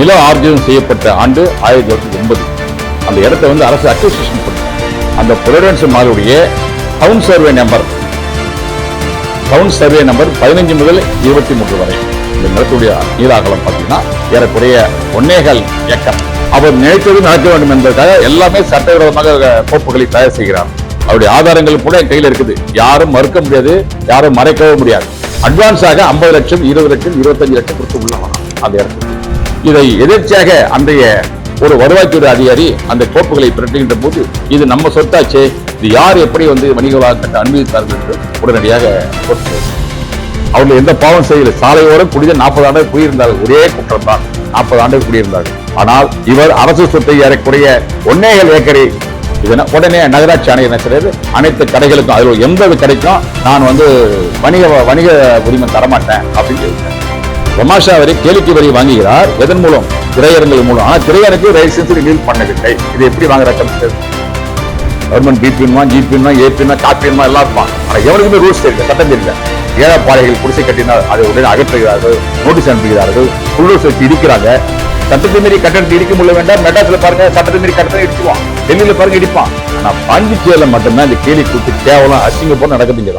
நில ஆர்ஜனம் செய்யப்பட்ட ஆண்டு ஆயிரத்தி தொள்ளாயிரத்தி எண்பது. அந்த இடத்த வந்து அரசு அக்விசிஷன் பண்ணி அந்த புரோடன்ஸ் மாலுடைய town survey number town survey number பதினஞ்சு முதல் இருபத்தி மூன்று வரை. இந்த நிலத்துடைய நீராகலம் பார்த்தீங்கன்னா ஏறக்குறைய ஒன்னேகால் ஏக்கர். அவர் நினைத்தது நடக்க வேண்டும் என்பதற்காக எல்லாமே சட்டவிரோதமாக கோப்புகளை தயார் செய்கிறார். அவருடைய ஆதாரங்கள் கூட என் கையில் இருக்குது. யாரும் மறுக்க முடியாது யாரும் மறைக்கவும் முடியாது. அட்வான்ஸாக ஐம்பது லட்சம் இருபது லட்சம் இருபத்தஞ்சு லட்சம் கொடுத்து உள்ள அந்த இடத்துக்கு. இதை எதிர்ச்சியாக அன்றைய ஒரு வருவாய்த்துறை அதிகாரி அந்த கோப்புகளை பிரட்டுகின்ற போது இது நம்ம சொத்தாச்சே இது யார் எப்படி வந்து வணிக வளாகத்தை அனுமதித்தார்கள் என்று உடனடியாக அவர்கள் எந்த பாவம் செய்யல. சாலையோரம் குடித நாற்பது ஆண்டு குடியிருந்தார்கள். ஒரே குற்றம் தான் நாற்பது ஆண்டு குடியிருந்தார்கள். ஆனால் இவர் அரசு சொத்தை ஏறக்குறைய ஒன்னேகால் ஏக்கரை இதன உடனே நகராட்சி ஆணையர் என்ன அனைத்து கடைகளுக்கும் அதில் எந்த கடைக்கும் நான் வந்து வணிக வணிக உரிமம் தரமாட்டேன் அப்படின்னு சொல்லிட்டார் தமாஷா வரி கேளிக்கை வரி வாங்குகிறார். எதன் மூலம்? திரையரங்கள் மூலம். ஆனால் திரையரங்கு லைசன்ஸ் ரினியூல் பண்ணவில்லை. இது எப்படி வாங்குற கவர்மெண்ட் பிபின்மா ஜிபின்மா ஏபின்மா காப்பின்மா எல்லாம் இருப்பான். ஆனால் எவனுக்குமே ரூல்ஸ் தெரியல சட்டம் தெரியல. ஏழப்பாளைகள் குடிசை கட்டினால் அதை உடனே அகற்றுகிறார்கள் நோட்டீஸ் அனுப்புகிறார்கள் புல்லூஸ் வச்சு இடிக்கிறாங்க. சட்டத்தை மீறி கட்டணத்தை இடிக்க முடியல வேண்டாம் மெட்ராஸில் பாருங்க சட்டத்தை மீறி கட்டணம் இடிச்சுவான் டெல்லியில் பாருங்க இடிப்பான். ஆனா பாண்டிச்சேரியில மட்டும்தான் இந்த கேலி கூத்து கேவலம் அசிங்க போல நடக்குதுங்க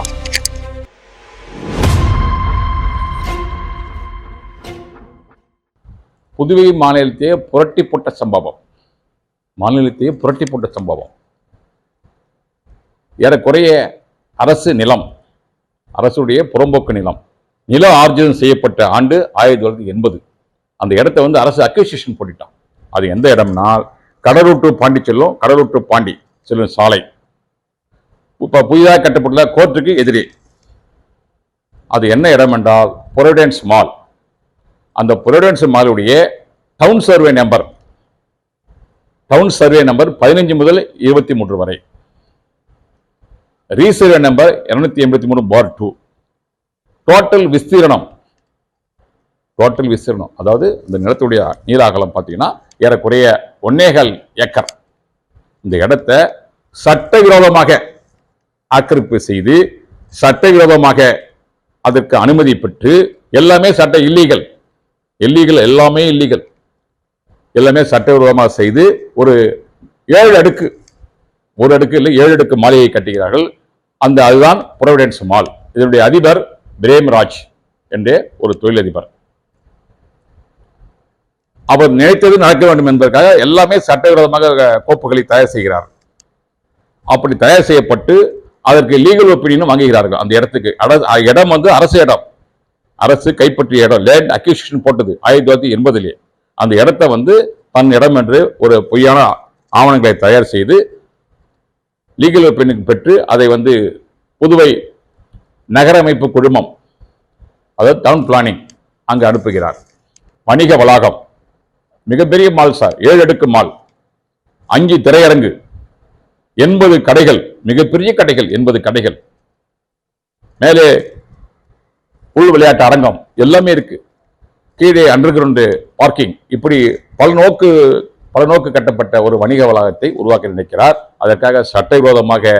புதுவை மாநிலத்தையே புரட்டி போட்ட சம்பவம். மாநிலத்தையே புரட்டி போட்ட சம்பவம். ஏறக்குறைய அரசு நிலம் அரசுடைய புறம்போக்கு நிலம் நில ஆர்ஜனம் செய்யப்பட்ட ஆண்டு ஆயிரத்தி தொள்ளாயிரத்தி எண்பது. அந்த இடத்த வந்து அரசு அக்விசிஷன் பண்ணிட்டான் அது எந்த இடம்னா கடலூர் டு பாண்டி செல்லும் கடலூர் டு பாண்டி செல்லும் சாலை. இப்போ புதிதாக கட்டப்பட்டுள்ள கோர்ட்டுக்கு எதிரே. அது என்ன இடம் என்றால் புரோடென்ஸ் மால் அந்த புரோடன்ஸ் மாலுடைய town survey number town survey number பதினஞ்சு முதல் இருபத்தி மூன்று வரை. ரீசர்வே நம்பர் இருநூத்தி எண்பத்தி மூணு பார் டூ டோட்டல் விஸ்தீரணம். டோட்டல் விஸ்தீரணம். அதாவது இந்த நிலத்துடைய நீராகலம் பார்த்தீங்கன்னா ஏறக்குறைய ஒன்னேகால் ஏக்கர். இந்த இடத்த சட்டவிரோதமாக ஆக்கிரமிப்பு செய்து சட்டவிரோதமாக அதற்கு அனுமதி பெற்று எல்லாமே சட்ட இல்லீகல். இல்லீகல் எல்லாமே இல்லீகல் எல்லாமே சட்டவிரோதமாக செய்து ஒரு ஏழு அடுக்கு ஒரு அடுக்கு இல்லை ஏழு அடுக்கு மாளிகை கட்டுகிறார்கள் அந்த அதுதான் புரோவிடன்ஸ் மால் இதனுடைய அதிபர் பிரேம்ராஜ் என்ற ஒரு தொழிலதிபர். அவர் நினைத்தது நடக்க வேண்டும் என்பதற்காக எல்லாமே சட்டவிரோதமாக கோப்புகளை தயார் செய்கிறார். அப்படி தயார் செய்யப்பட்டு அதற்கு லீகல் ஒப்பீனியனும் வாங்குகிறார்கள். அந்த இடத்துக்கு அட- இடம் வந்து அரசு இடம். அரசு கைப்பற்றிய இடம் லேண்ட் அக்யூசிஷன் போட்டது ஆயிரத்தி தொள்ளாயிரத்தி எண்பதுலேயே அந்த இடத்த வந்து தன் இடம் என்று ஒரு பொய்யான ஆவணங்களை தயார் செய்து லீகல் ஒப்பீனியன் பெற்று அதை வந்து புதுவை நகரமைப்பு குழுமம் அதாவது டவுன் பிளானிங் அங்கு அனுப்புகிறார். வணிக வளாகம் மிகப்பெரிய மால் சார் ஏழு அடுக்கு மால் அஞ்சு திரையரங்கு எண்பது கடைகள் மிகப்பெரிய கடைகள் எண்பது கடைகள். மேலே உள் விளையாட்டு அரங்கம் எல்லாமே இருக்கு. கீழே அண்டர் கிரவுண்டு பார்க்கிங் இப்படி பல நோக்கு பல நோக்கு கட்டப்பட்ட ஒரு வணிக வளாகத்தை உருவாக்க நினைக்கிறார். அதற்காக சட்டவிரோதமாக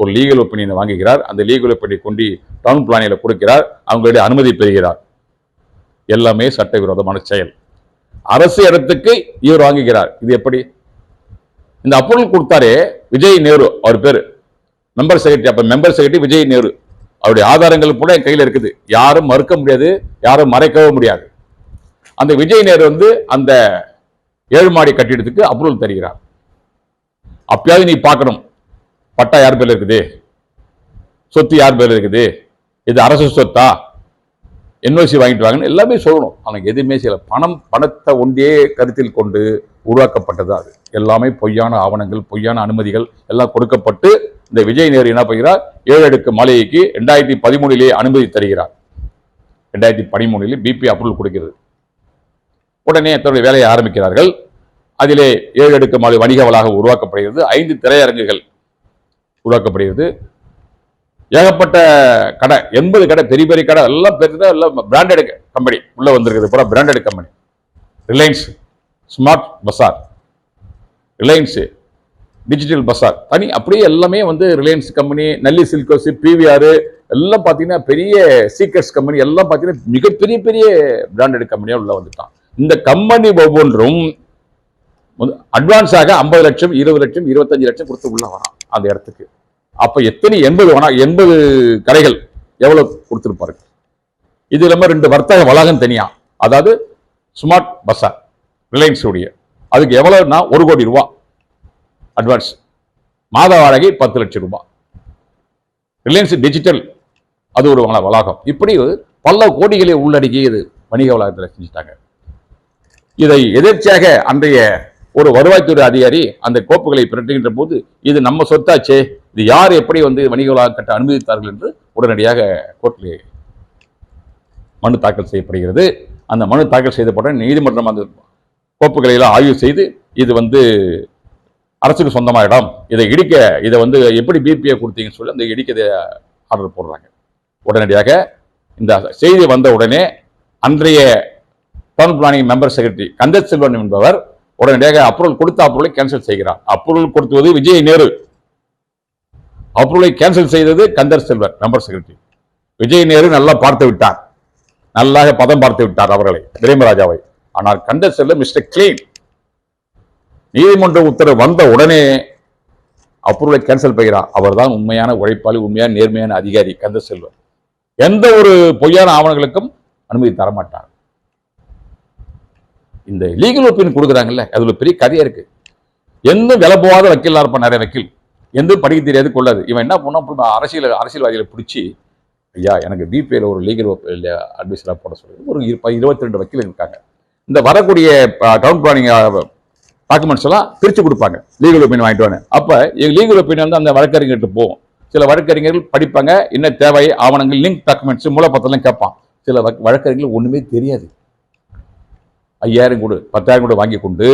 ஒரு லீகல் ஒப்பீனியனை வாங்குகிறார். அந்த லீகல் ஒப்பீனியை கொண்டு டவுன் பிளானில் கொடுக்கிறார். அவங்களுடைய அனுமதி பெறுகிறார். எல்லாமே சட்டவிரோதமான செயல். அரசு இடத்துக்கு இவர் வாங்குகிறார். இது எப்படி? இந்த அப்ரூவல் கொடுத்தாரே விஜய் நேரு அவர் பேர். மெம்பர் செக்ரட்டரி அப்போ மெம்பர் செக்ரட்டரி விஜய் நேரு. அவருடைய ஆதாரங்கள் கூட என் கையில் இருக்குது. யாரும் மறுக்க முடியாது யாரும் மறைக்கவும் முடியாது. அந்த விஜய் நேர் வந்து அந்த ஏழு மாடி கட்டிடத்துக்கு அப்ரூவல் தருகிறார். அப்பயாவது நீ பார்க்கணும். பட்டா யார் பேர் இருக்குது? சொத்து யார் பேர் இருக்குது? இது அரசு சொத்தா? என்ஓசி வாங்கிட்டு வாங்கன்னு எல்லாமே சொல்லணும். ஆனால் எதுவுமே சில பணம் பணத்தை ஒன்றே கருத்தில் கொண்டு உருவாக்கப்பட்டது அது. எல்லாமே பொய்யான ஆவணங்கள் பொய்யான அனுமதிகள் எல்லாம் கொடுக்கப்பட்டு இந்த விஜய் நேரு என்ன பண்ணுகிறார்? ஏழு அடுக்கு மாளிகைக்கு ரெண்டாயிரத்தி பதிமூணிலே அனுமதி தருகிறார். ரெண்டாயிரத்தி பதிமூணில் பிபி அப்ரூவல் கொடுக்கிறது. உடனே தன்னுடைய வேலையை ஆரம்பிக்கிறார்கள். அதிலே ஏழு அடுக்கு மாலை வணிக வளாகம் உருவாக்கப்படுகிறது. ஐந்து திரையரங்குகள் உருவாக்கப்படுகிறது. ஏகப்பட்ட கடை எண்பது கடை பெரிய பெரிய கடை எல்லாம் பெரிய எல்லாம் பிராண்டட் கம்பெனி உள்ளே வந்திருக்குது. பூரா branded company Reliance Smart bazaar Reliance digital bazaar தனி அப்படியே எல்லாமே வந்து Reliance company Nalli silks PVR எல்லாம் பார்த்தீங்கன்னா பெரிய சீக்கர்ஸ் கம்பெனி எல்லாம் பார்த்தீங்கன்னா மிகப்பெரிய பெரிய பிராண்டட் கம்பெனியாக உள்ள வந்துட்டான். இந்த கம்பெனி ஒவ்வொன்றும் அட்வான்ஸாக ஐம்பது லட்சம் இருபது லட்சம் இருபத்தஞ்சு லட்சம் கொடுத்து உள்ள வரான் அந்த இடத்துக்கு. அப்போ எத்தனை எண்பது வேணா எண்பது கடைகள் எவ்வளோ கொடுத்துருப்பாரு? இது இல்லாமல் ரெண்டு வர்த்தக வளாகம் தனியா. அதாவது ஸ்மார்ட் பஸ்ஸார் ரிலையன்ஸுடைய அதுக்கு எவ்வளோன்னா ஒரு கோடி ரூபா. அட்வான்ஸ். மாத வாடகை பத்து லட்சம் ரூபாய். ரிலையன்ஸ் டிஜிட்டல் அது ஒரு வளாகம். இப்படி பல கோடிகளை உள்ளடக்கியது வணிக வளாகத்தில் செஞ்சுட்டாங்க. இதை எதிர்ச்சியாக அன்றைய ஒரு வருவாய்த்துறை அதிகாரி அந்த கோப்புகளை பிரட்டுகின்ற போது இது நம்ம சொத்தாச்சே இது யார் எப்படி வந்து வணிக வளாகம் கட்ட அனுமதித்தார்கள் என்று உடனடியாக கோர்ட்டில் மனு தாக்கல் செய்யப்படுகிறது. அந்த மனு தாக்கல் செய்தப்பட்ட நீதிமன்றம் அந்த கோப்புகளை எல்லாம் ஆய்வு செய்து இது வந்து அரசுக்கு சொந்தமான இடம் இதை இடிக்க இதை வந்து எப்படி பிபிஐ கொடுத்தீங்கன்னு சொல்லி அந்த இடிக்க ஆர்டர் போடுறாங்க. உடனடியாக இந்த செய்தி வந்த உடனே அன்றைய town planning member secretary Kandar Selvan என்பவர் உடனடியாக அப்ரூவல் கொடுத்த அப்ரூவலை கேன்சல் செய்கிறார். அப்ரூவல் கொடுத்தது விஜய் நேரு. அப்ரூவலை கேன்சல் செய்தது கந்தர் செல்வன் மெம்பர் செக்ரட்டரி விஜய் நேரு நல்லா பார்த்து விட்டார். நல்லாக பதம் பார்த்து விட்டார் அவர்களை பிரேமராஜாவை. ஆனால் கந்தர் செல்வன் மிஸ்டர் கிளீன் நீதிமன்ற உத்தரவு வந்த உடனே அப்ரூவலை கேன்சல் பண்ணுகிறார் அவர்தான் உண்மையான உழைப்பாளி உண்மையான நேர்மையான அதிகாரி கந்த செல்வர் எந்த ஒரு பொய்யான ஆவணங்களுக்கும் அனுமதி தரமாட்டார். இந்த லீகல் ஒப்பீனியன் கொடுக்குறாங்கல்ல அதில் பெரிய கதையாக இருக்கு. எந்த விலை போகாத வக்கீலாக இருப்பான் நிறைய வக்கீல். எந்த படிக்க தெரியாது கொள்ளாது. இவன் என்ன பண்ணா அரசியல் அரசியல்வாதிகளை பிடிச்சி ஐயா எனக்கு பிபிஐயில் ஒரு லீகல் அட்வைஸராக போட சொல்லி ஒரு இருபத்தி ரெண்டு வக்கீல் இருக்காங்க. இந்த வரக்கூடிய டவுன் பிளானிங் டாக்குமெண்ட்ஸ் எல்லாம் பிரித்து கொடுப்பாங்க. லீகல் ஒப்பீனியன் வாங்கிட்டு வாங்க அப்போ எங்கள் லீகல் ஒப்பீனியன் வந்து அந்த வழக்கறிஞர்கிட்ட போகும். சில வழக்கறிஞர்கள் படிப்பாங்க என்ன தேவை ஆவணங்கள் லிங்க் டாக்குமெண்ட்ஸ் மூலப்பத்திரம் கேட்பான். சில வழக்கறிஞர்கள் ஒன்றுமே தெரியாது. ஐயாயிரம் கூட பத்தாயிரம் கூட வாங்கி கொண்டு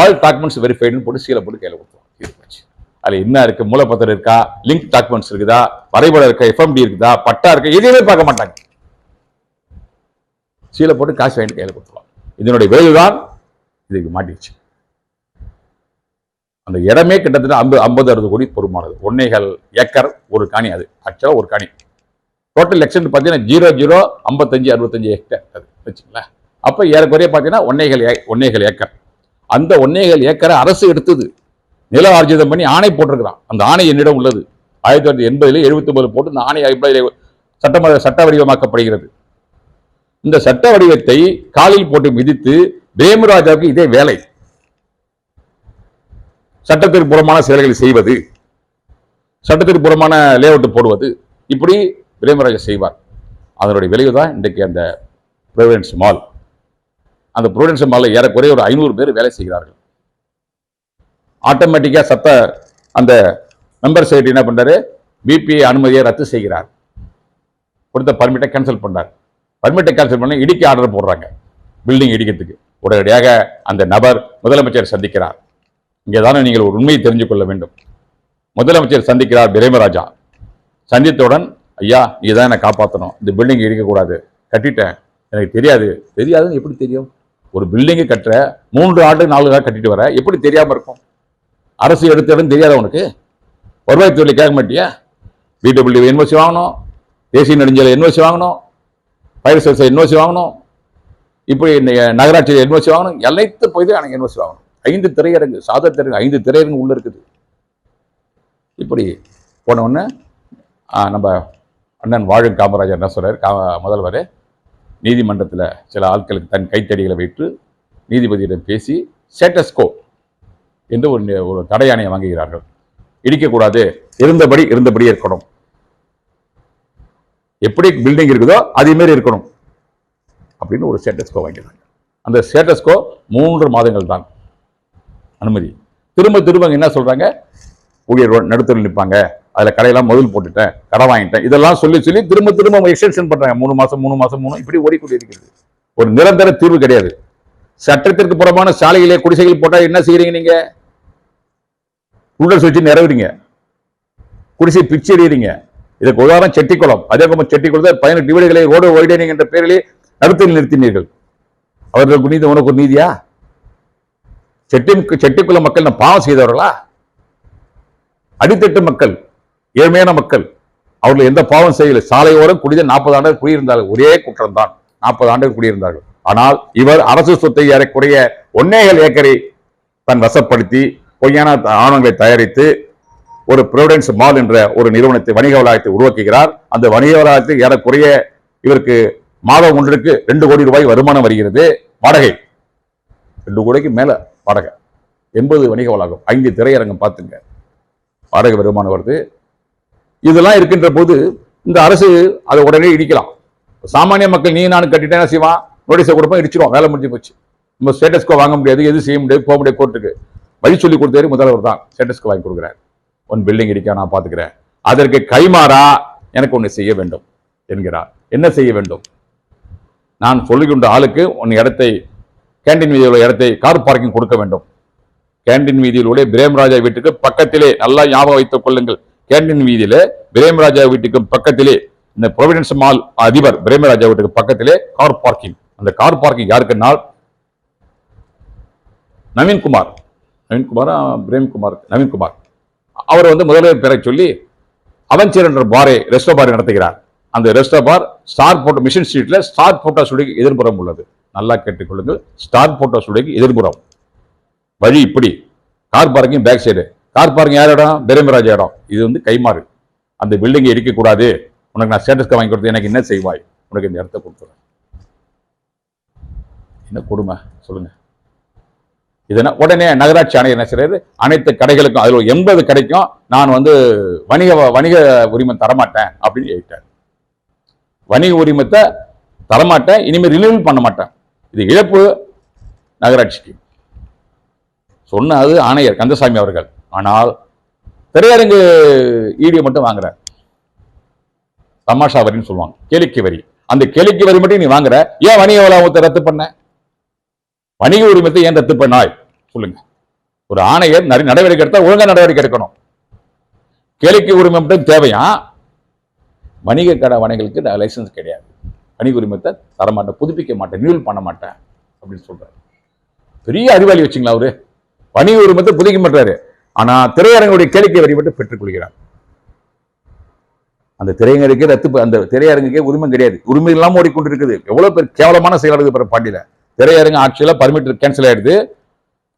ஆல் டாக்குமெண்ட்ஸ் வெரிஃபைடுன்னு போட்டு சீலை போட்டு கையில் கொடுத்துருவோம் போச்சு. அதில் என்ன இருக்குது மூலப்பத்திரம் இருக்கா? லிங்க் டாக்குமெண்ட்ஸ் இருக்குதா? வரைபடம் இருக்கா? எஃப்எம்டி இருக்குதா? பட்டா இருக்கா? எதையுமே பார்க்க மாட்டாங்க. சீலை போட்டு காசு வாங்கிட்டு கையில் கொடுத்துருவாங்க இதனுடைய விளைவுதான் இதுக்கு மாட்டிடுச்சு. அந்த இடமே கிட்டத்தட்ட ஐம்பது ஐம்பது அறுபது கோடி பொறுமானது ஒன்னேகால் ஏக்கர் ஒரு காணி அது. ஆக்சுவலாக ஒரு காணி. டோட்டல் எக்ஸ்டென்ட் பார்த்தீங்கன்னா ஜீரோ ஜீரோ ஐம்பத்தஞ்சு அறுபத்தஞ்சு ஏக்கர் அது. வச்சுங்களேன் அப்போ ஏறக்குறைய பார்த்தீங்கன்னா ஒன்னேகால் ஏ ஒன்னேகால் ஏக்கர். அந்த ஒன்னேகால் ஏக்கரை அரசு எடுத்தது. நில ஆர்ஜிதம் பண்ணி ஆணை போட்டிருக்கிறான். அந்த ஆணை என்னிடம் உள்ளது. ஆயிரத்தி தொள்ளாயிரத்தி எண்பதுல எழுபத்தி ஒன்பது போட்டு இந்த ஆணை சட்டமன்ற சட்ட வடிவமாக்கப்படுகிறது இந்த சட்ட வடிவத்தை காலில் போட்டு மிதித்து பிரேமராஜாவுக்கு இதே வேலை. சட்டத்திற்கு புறமான செயல்களை செய்வது சட்டத்திற்கு புறமான லேஅவுட் போடுவது இப்படி பிரேமராஜா செய்வார். அதனுடைய விளைவு தான் இன்றைக்கு அந்த ப்ரொவிடன்ஸ் மால் அந்த ப்ரொவிடன்ஸ் மாலில் ஏறக்குறைய ஒரு ஐநூறு பேர் வேலை செய்கிறார்கள். ஆட்டோமேட்டிக்காக சத்த அந்த மெம்பர் செக்ரட்டரி என்ன பண்ணுறாரு பிபிஐ அனுமதியை ரத்து செய்கிறார். கொடுத்த பர்மிட்டை கேன்சல் பண்ணார். பர்மிட்டை கேன்சல் பண்ணி இடிக்க ஆர்டர் போடுறாங்க. பில்டிங் இடிக்கிறதுக்கு. உடனடியாக அந்த நபர் முதலமைச்சர் சந்திக்கிறார். இங்கே தானே நீங்கள் ஒரு உண்மையை தெரிஞ்சு கொள்ள வேண்டும். முதலமைச்சர் சந்திக்கிறார் பிரேமராஜா. சந்தித்தவுடன் ஐயா நீ தான் என்னை காப்பாற்றணும் இந்த பில்டிங் இடிக்கக்கூடாது கட்டிட்டேன். எனக்கு தெரியாது. தெரியாதுன்னு எப்படி தெரியும்? ஒரு பில்டிங்கை கட்டுற மூன்று ஆண்டு நாலு நாள் கட்டிட்டு வர எப்படி தெரியாமல் இருக்கும்? அரசு எடுத்த இடம் தெரியாத உனக்கு? வருவாய்த்துறையில் கேட்க மாட்டியா? பிடபிள்யூ இன்வெஸ்ட் வாங்கணும். தேசிய நெடுஞ்சாலை இன்வெஸ்ட் வாங்கணும். ஃபயர் சர்வீஸ் இன்வெஸ்ட் வாங்கணும். இப்படி நகராட்சியில் நகராட்சி வாங்கணும். வாங்கணும் போய் தான் எனக்கு இன்வெஸ்ட் வாங்கணும். ஐந்து திரையரங்கு சாதா திரையரங்கு ஐந்து திரையரங்கு உள்ள இருக்குது. இப்படி போன உடனே நம்ம அண்ணன் வாழும் காமராஜர் என்ன சொல்கிறார் கா முதல்வர் நீதிமன்றத்தில் சில ஆட்களுக்கு தன் கைத்தடிகளை வைத்து நீதிபதியிடம் பேசி ஸ்டேட்டஸ்கோ என்று ஒரு ஒரு தடையானையை வாங்குகிறார்கள். இடிக்கக்கூடாது. இருந்தபடி இருந்தபடி இருக்கணும். எப்படி பில்டிங் இருக்குதோ அதேமாரி இருக்கணும். அப்படின்னு ஒரு ஸ்டேட்டஸ்கோ வாங்கிடுறாங்க அந்த ஸ்டேட்டஸ்கோ மூன்று மாதங்கள் தான். அனுமதி. திரும்ப திரும்ப என்ன சொல்றாங்க? ஊழியர் நடுத்தரில் நிற்பாங்க. அதுல கடையெல்லாம் முதல் போட்டுட்டேன் கடை வாங்கிட்டேன். இதெல்லாம் சொல்லி சொல்லி திரும்ப திரும்ப எக்ஸ்டென்ஷன் பண்ணுறாங்க மூணு மாதம் மூணு மாதம் மூணு இப்படி ஓடிக்கொண்டு இருக்கிறது. ஒரு நிரந்தர தீர்வு கிடையாது. சட்டத்திற்கு புறமான சாலையிலே குடிசைகள் போட்டால் என்ன செய்கிறீங்க நீங்க? உள்ள வச்சு நிறவுறீங்க குடிசை பிச்சு எறியறீங்க. இதுக்கு உதாரணம் செட்டிக்குளம். அதே போல செட்டிக்குளத்தை பதினெட்டு வீடுகளை ரோடு வைடனிங் என்ற பெயரிலே நடுத்தரில் நிறுத்தினீர்கள். அவர்களுக்கு நீதி உனக்கு ஒரு நீதியா? செட்டி செட்டிக்குள மக்கள் நான் பாவம் செய்தவர்களா? அடித்தட்டு மக்கள் ஏழ்மையான மக்கள் அவர்கள் எந்த பாவம் செய்யல. சாலையோரம் குடித நாற்பது ஆண்டுகள் குடியிருந்தார்கள். ஒரே குற்றம் தான் நாற்பது ஆண்டுகள் குடியிருந்தார்கள். ஆனால் இவர் அரசு சொத்தை ஏறக்குறைய ஒன்னேகல் ஏக்கரை தன் வசப்படுத்தி பொய்யான ஆவணங்களை தயாரித்து ஒரு ப்ரொவிடன்ஸ் மால் என்ற ஒரு நிறுவனத்தை வணிக வளாகத்தை உருவாக்குகிறார். அந்த வணிக வளாகத்தில் ஏறக்குறைய இவருக்கு மாதம் ஒன்றுக்கு ரெண்டு கோடி ரூபாய் வருமானம் வருகிறது. வாடகை. ரெண்டு கோடிக்கு மேல. வாடகை எண்பது வணிக வளாகம். ஐந்து திரையரங்கம் பார்த்துங்க. வாடகை வருமானம் வருது. இதெல்லாம் இருக்கின்ற போது இந்த அரசு அதை உடனே இடிக்கலாம். சாமானிய மக்கள் நீ நானும் கட்டிட்டேன் என்ன செய்வான்? நோட்டீஸை கொடுப்போம் இடிச்சிரும் வேலை முடிஞ்சு போச்சு. நம்ம ஸ்டேட்டஸ்கோ வாங்க முடியாது. எதுவும் செய்ய முடியாது? போக முடியாது கோர்ட்டுக்கு வழி சொல்லி கொடுத்தாரு முதல்வர் தான். ஸ்டேட்டஸ்கோ வாங்கி கொடுக்குறாரு. ஒன் பில்டிங் இடிக்க நான் பார்த்துக்கிறேன். அதற்கு கைமாறா எனக்கு ஒன்று செய்ய வேண்டும் என்கிறார். என்ன செய்ய வேண்டும்? நான் சொல்லுகின்ற ஆளுக்கு உன் இடத்தை கேண்டீன் வீதியில் உள்ள இடத்தை கார் பார்க்கிங் கொடுக்க வேண்டும். கேண்டீன் வீதியில் உள்ள பிரேம்ராஜா வீட்டுக்கு பக்கத்திலே நல்லா ஞாபகம் வைத்துக் கொள்ளுங்கள். கேண்டீன் வீதியில பிரேம்ராஜா வீட்டுக்கு பக்கத்திலே இந்த ப்ரொவிடன்ஸ் மால் அதிபர் பிரேமராஜா வீட்டுக்கு பக்கத்திலே கார் பார்க்கிங் அந்த கார் பார்க்கிங் யாருக்குன்னா நவீன்குமார் நவீன்குமாரா பிரேம்குமார் நவீன்குமார் அவர் வந்து முதல்வர் பெற சொல்லி அவஞ்சர் என்ற பாரை ரெஸ்டோ பார் நடத்துகிறார். அந்த resto bar star photo mission ஸ்ட்ரீட்ல ஸ்டார் போட்டோ ஸ்டுடியோக்கு எதிர்புறம் உள்ளது. நல்லா கேட்டுக்கொள்ளுங்கள். ஸ்டார் போட்டோ ஸ்டுடியோக்கு எதிர்புறம். வழி இப்படி. Car parking back side car parking யார் இடம்? பிரேமராஜா இடம். இது வந்து கைமாறு அந்த பில்டிங்கை இருக்கக்கூடாது. உனக்கு நான் ஸ்டேட்டஸ்க்கு வாங்கி கொடுத்து எனக்கு என்ன செய்வாய்? உனக்கு இந்த இடத்த கொடுத்துறேன். என்ன கொடுமை? சொல்லுங்க. இதனால் உடனே நகராட்சி ஆணையர் என்ன செய்யறது அனைத்து கடைகளுக்கும் அதில் எண்பது கடைக்கும் நான் வந்து வணிக வணிக உரிமம் தரமாட்டேன் அப்படின்னு எழுதிட்டார் வணிக உரிமத்தை தரமாட்டேன். இனிமேல் ரினியூவல் பண்ண மாட்டேன். இது இழப்பு நகராட்சிக்கு. சொன்னது ஆணையர் கந்தசாமி அவர்கள். ஆனால் திரையரங்கு ஈடியை மட்டும் வாங்குறார் தமாஷா வரின்னு சொல்லுவாங்க. கேளிக்கை வரி. அந்த கேளிக்கை வரி மட்டும் நீ வாங்குற. ஏன் வணிக வளாகத்தை ரத்து பண்ண? வணிக உரிமத்தை ஏன் ரத்து பண்ணாய்? சொல்லுங்க. ஒரு ஆணையர் நிறைய நடவடிக்கை எடுத்தால் ஒழுங்கா நடவடிக்கை எடுக்கணும். கேளிக்கை உரிமை மட்டும் தேவையா? வணிக கடை வணிகளுக்கு லைசன்ஸ் கிடையாது. வணிக உரிமத்தை தரமாட்டேன் புதுப்பிக்க மாட்டேன் நியூல் பண்ண மாட்டேன் அப்படின்னு சொல்கிறார் பெரிய அறிவாளி வச்சுங்களா அவரு? வணிக உரிமத்தை புதுக்க மாட்டாரு. ஆனால் திரையரங்குடைய கேளிக்கை வரி மட்டும் பெற்றுக்கொள்கிறார். அந்த திரையரங்குக்கே ரத்து அந்த திரையரங்குக்கே உரிமம் கிடையாது. உரிமை இல்லாமல் ஓடிக்கொண்டிருக்குது. எவ்வளவு பேர் கேவலமான செயலாளர் பிற பாண்டியில் திரையரங்கு ஆட்சியில் பர்மிட் கேன்சல் ஆகிடுது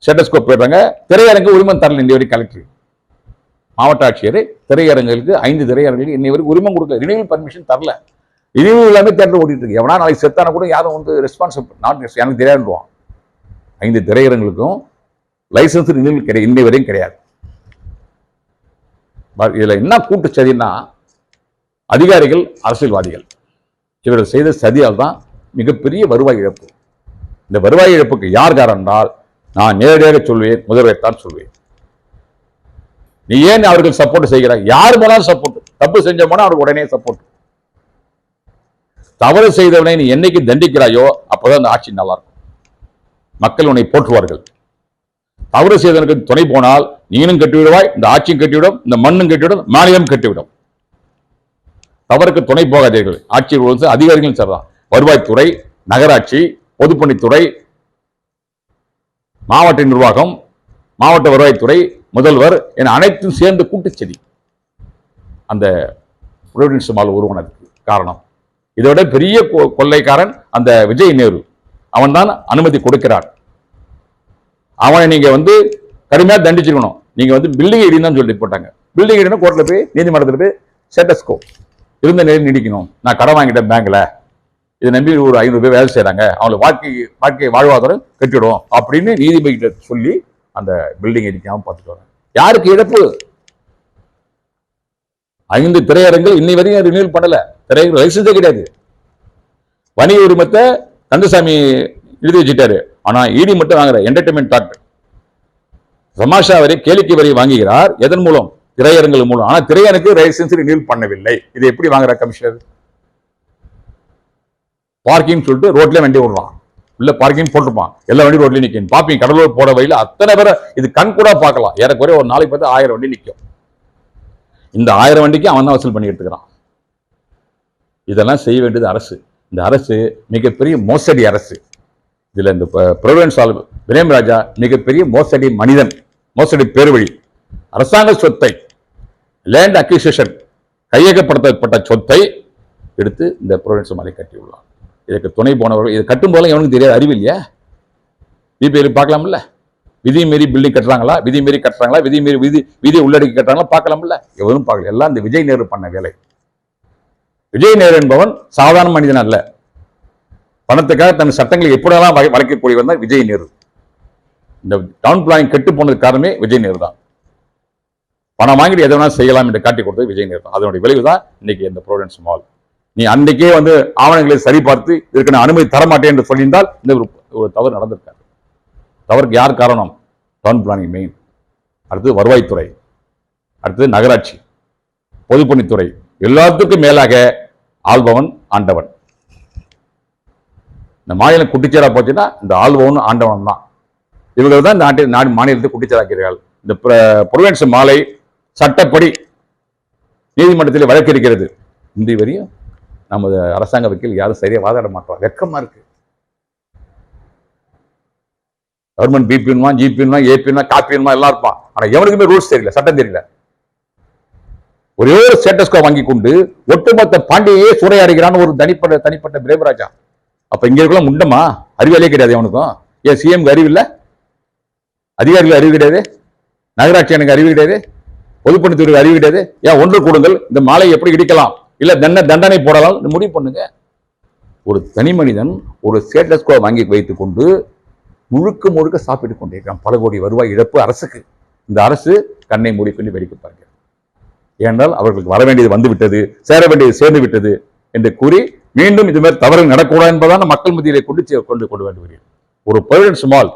ஸ்டேட்டஸ்கோப் போயிடுறாங்க. திரையரங்கு உரிமம் தரல இந்த வரை கலெக்டர் மாவட்ட ஆட்சியர் திரையரங்குகளுக்கு ஐந்து திரையரங்குகளுக்கு இன்னை வரைக்கும் உரிமம் கொடுக்க ரினியூவல் பர்மிஷன் தரல. இதுவும் எல்லாமே தேட்டர் ஓடிட்டு இருக்கு எவனா நாளைக்கு செத்தான கூட யாரும் வந்து ரெஸ்பான்சிபிள் நாட் எனக்கு தெரியாதுவான் ஐந்து திரையரங்குகளுக்கும் லைசன்ஸ் இன்னும் கிடையாது இன்னை வரையும் கிடையாது. இதில் இதுல என்ன கூட்டு சதின்னா அதிகாரிகள் அரசியல்வாதிகள். இவர்கள் செய்த சதியால் தான் மிகப்பெரிய வருவாய் இழப்பு. இந்த வருவாய் இழப்புக்கு யார் காரணம் என்றால் நான் நேரடியாக சொல்வேன் முதல்வர் தான் சொல்வேன். நீ ஏன் அவர்கள் சப்போர்ட் செய்கிறாய்? யார் போனாலும் சப்போர்ட் தப்பு செஞ்ச அவருக்கு உடனே சப்போர்ட் தவறு செய்தவனை நீ என்னைக்கு தண்டிக்கிறாயோ அப்போதான் அந்த ஆட்சி நல்லா இருக்கும் மக்கள் உன்னை போற்றுவார்கள். தவறு செய்தவனுக்கு துணை போனால் நீனும் கட்டிவிடுவாய் இந்த ஆட்சியும் கட்டிவிடும் இந்த மண்ணும் கட்டிவிடும் மாநிலம் கட்டிவிடும். தவறுக்கு துணை போகாதீர்கள். ஆட்சியர் அதிகாரிகள் அதிகாரிகளும் சரிதான். வருவாய்த்துறை நகராட்சி பொதுப்பணித்துறை மாவட்ட நிர்வாகம் மாவட்ட வருவாய்த்துறை முதல்வர் என அனைத்தும் சேர்ந்து கூட்டுச்செடி அந்த ப்ரொவிடன்ஸ் மால் உருவானதுக்கு காரணம் இதோட பெரிய கொ- கொள்ளைக்காரன் அந்த விஜய் நேரு. அவன் தான் அனுமதி கொடுக்கிறான். அவனை நீங்க வந்து கடுமையாக தண்டிச்சிருக்கணும். நீங்க வந்து பில்டிங் இடின்னு சொல்லி போட்டாங்க. பில்டிங் இடினா கோர்ட்ல போய் நீதிமன்றத்தில் போய் ஸ்டேட்டஸ்கோ இருந்த நேரம் நீடிக்கணும். நான் கடன் வாங்கிட்டேன் பேங்க்ல இதை நம்பி ஒரு ஐநூறு பேர் வேலை செய்கிறாங்க அவங்களுக்கு வாழ்க்கை வாழ்க்கை வாழ்வாதாரம் கட்டிடும் அப்படின்னு நீதிபதி கிட்ட சொல்லி அந்த பில்டிங் இடிக்காம பார்த்துட்டு வரேன் யாருக்கு இழப்பு? ஐந்து திரையரங்கள் இன்னை வரையும் ரினியூல் பண்ணல. திரையரங்கு லைசன்ஸே கிடையாது. வணிக உரிமத்தை கந்தசாமி எழுதி வச்சுட்டாரு ஆனா ஈடி மட்டும் வாங்குற என்டர்டைன்மெண்ட் தாட் தமாஷா வரை கேளிக்கை வரை வாங்குகிறார். எதன் மூலம்? திரையரங்குகள் மூலம். ஆனால் திரையரங்கு லைசன்ஸ் ரினியூல் பண்ணவில்லை. இது எப்படி வாங்குற கமிஷனர்? பார்க்கிங் சொல்லிட்டு ரோட்ல வண்டி விடுறான் உள்ள பார்க்கிங் போட்டிருப்பான். எல்லா வண்டி ரோட்லயும் நிற்கும் பாப்பீங்க கடலூர் போட வழியில அத்தனை பேரை இது கண் கூட பார்க்கலாம். ஏறக்குறைய ஒரு நாளைக்கு பார்த்து ஆயிரம் வண்டி நிற்கும் இந்த ஆயிரம் வண்டிக்கு அவன் தான் வசூல் பண்ணி எடுத்துக்கிறான். இதெல்லாம் செய்ய வேண்டியது அரசு. இந்த அரசு மிகப்பெரிய மோசடி அரசு. இதில் இந்த பிரொவிடன்ஸ் ஆல் பிரேமராஜா மிகப்பெரிய மோசடி மனிதன் மோசடி பேர்வழி. அரசாங்க சொத்தை லேண்ட் அக்விசிஷன் கையகப்படுத்தப்பட்ட சொத்தை எடுத்து இந்த ப்ரொவிடன்ஸ் மாலை கட்டியுள்ளார் இதுக்கு துணை போனவர்கள் இது கட்டும் போல எவனுக்கு தெரியாது அறிவு இல்லையா? பிபிஎல் பார்க்கலாம்ல? விதி மீறி பில்டிங் கட்டுறாங்களா? விதி மீறி கட்டுறாங்களா? விதி மீறி விதி விதியை உள்ளடக்கி கட்டுறாங்களா? பார்க்கலாம்ல? எவரும் பார்க்கல. எல்லாம் இந்த விஜய் நேரு பண்ண வேலை. விஜய் நேரு என்பவன் சாதாரண மனிதன் அல்ல. பணத்துக்காக தன் சட்டங்களை எப்படியெல்லாம் வகை- வளைக்கக்கூடியவன் தான் விஜய் நேரு இந்த டவுன் பிளானிங் கெட்டு போனது காரணமே விஜய் நேரு தான். பணம் வாங்கிட்டு எதை வேணாலும் செய்யலாம் என்று காட்டி கொடுத்தது விஜய் நேரு தான். அதனுடைய விளைவு தான் இன்னைக்கு இந்த ப்ரோடன்ஸ் மால் நீ அன்றைக்கே வந்து ஆவணங்களை சரிபார்த்து இதற்கு நான் அனுமதி தர மாட்டேன் என்று சொல்லியிருந்தால் இந்த ஒரு ஒரு தவறு நடந்திருக்காரு தவறுக்கு யார் காரணம்? டவுன் பிளானிங் மெயின் அடுத்தது வருவாய்த்துறை. அடுத்தது நகராட்சி. பொதுப்பணித்துறை. எல்லாத்துக்கும் மேலாக ஆள்பவன் ஆண்டவன். இந்த மாநிலம் குட்டிச்சேரா போச்சுன்னா இந்த ஆள்பவன் ஆண்டவன் தான். இவர்கள் தான் நாட்டில் நாடு மாநிலத்தை குட்டிச்சேராக்கிறார்கள் இந்த புரொவின்ஸ் மாலை சட்டப்படி நீதிமன்றத்தில் வழக்கு இருக்கிறது இன்றைய வரையும் நமது அரசாங்க வக்கீல் யாரும் சரியா வாதாட மாட்டோம் வெக்கமா இருக்கு. கவர்மெண்ட் பிபின்மா ஜிபின்மா ஏபின்மா காப்பின்மா எல்லாம் இருப்பான். ஆனா எவனுக்குமே ரூல்ஸ் தெரியல சட்டம் தெரியல. ஒரே ஒரு ஸ்டேட்டஸ்கோ வாங்கி கொண்டு ஒட்டுமொத்த பாண்டியையே சூறையாடுகிறான்னு ஒரு தனிப்பட்ட தனிப்பட்ட பிரேமராஜா. அப்ப இங்க இருக்கலாம் முண்டமா அறிவியலே கிடையாது அவனுக்கும். ஏன் சிஎம்க்கு அறிவு இல்ல? அதிகாரிகள் அறிவு கிடையாது? நகராட்சி எனக்கு அறிவு கிடையாது? பொதுப்பணித்துறைக்கு அறிவு கிடையாது? ஏன் ஒன்று கூடுங்கள் இந்த மாலை எப்படி இடிக்கலாம்? இல்ல தண்டனை தண்டனை போடலாம்? முடிவு பண்ணுங்க. ஒரு தனி மனிதன் ஒரு ஸ்டேட்டஸ்கோ வாங்கி வைத்துக் கொண்டு முழுக்க முழுக்க சாப்பிட்டு கொண்டிருக்கிறான். பல கோடி வருவாய் இழப்பு அரசுக்கு. இந்த அரசு கண்ணை மூடிக்கொண்டு வெடிக்க பாருங்க ஏனென்றால் அவர்களுக்கு வர வேண்டியது வந்து விட்டது சேர வேண்டியது சேர்ந்து விட்டது என்று கூறி மீண்டும் இது மாதிரி தவறு நடக்கூடாது என்பதான மக்கள் மத்தியிலே கொண்டு செய்ய கொண்டு கொண்டு வேண்டுகிறேன் ஒரு ப்ரொவிடன்ஸ் மால்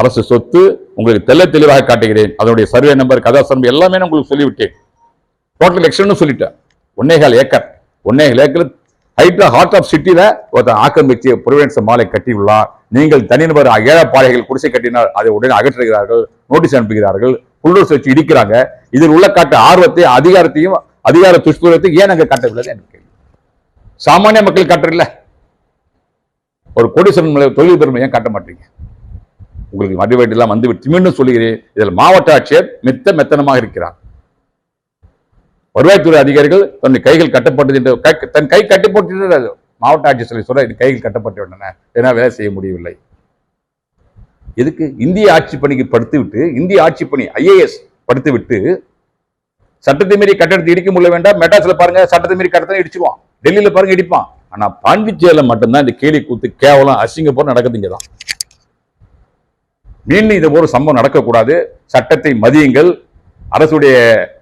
அரசு சொத்து உங்களுக்கு தெள்ள தெளிவாக காட்டுகிறேன். அதனுடைய சர்வே நம்பர் கதாசரம் எல்லாமே நான் உங்களுக்கு சொல்லிவிட்டேன். டோட்டல் எக்ஸ்டன் சொல்லிட்டேன். ஒன்னேகால் ஏக்கர். ஒன்னேகால் ஏக்கர் ஹைட்ல ஹார்ட் ஆஃப் சிட்டியில ஒருத்தன் ஆக்கிரமிச்சு ப்ரொவிடன்ஸ் மாலை கட்டியுள்ளார். நீங்கள் தனிநபர் ஏழப்பாளைகள் குடிசை கட்டினால் அதை உடனே அகற்றுகிறார்கள் நோட்டீஸ் அனுப்புகிறார்கள். புல்லூர் வச்சு இடிக்கிறாங்க. இதில் உள்ள காட்ட ஆர்வத்தை அதிகாரத்தையும் அதிகார துஷ்பிரத்தையும் ஏன் அங்க காட்டவில்லை எனக்கு சாமானிய மக்கள் காட்டுறதில்ல ஒரு கோடீஸ்வரன் மேல தொழில் பெருமை ஏன் காட்ட மாட்டீங்க? உங்களுக்கு மறுபடியெல்லாம் வந்து மீண்டும் சொல்லுகிறேன். இதில் மாவட்ட ஆட்சியர் மெத்த மெத்தனமாக இருக்கிறார். வருவாய்த்துறை அதிகாரிகள் தன்னுடைய கைகள் கட்டப்பட்டது என்று தன் கை கட்டுப்பட்டு மாவட்ட ஆட்சியர் சொல்லி சொல்ல கைகள் கட்டப்பட்டு விட்டன. ஏன்னா வேலை செய்ய முடியவில்லை. எதுக்கு? இந்திய ஆட்சி பணிக்கு படுத்து விட்டு இந்திய ஆட்சி பணி ஐஏஎஸ் படுத்து விட்டு சட்டத்தை மீறி கட்டடத்தை இடிக்க முடியல வேண்டாம். மெட்ராஸில் பாருங்க சட்டத்தை மீறி கட்டத்தை இடிச்சுவான் டெல்லியில பாருங்க இடிப்பான். ஆனா பாண்டிச்சேரியில் மட்டும்தான் இந்த கேலி கூத்து கேவலம் அசிங்க போல நடக்குது மீண்டும் இது ஒரு சம்பவம் நடக்கக்கூடாது. சட்டத்தை மதியுங்கள். அரசுடைய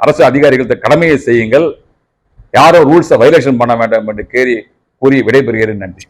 அரசு அதிகாரிகள்கிட்ட கடமையை செய்யுங்கள். யாரோ ரூல்ஸை வைலேஷன் பண்ண வேண்டாம் என்று கேரி கூறி விடைபெறுகிறேன். நன்றி.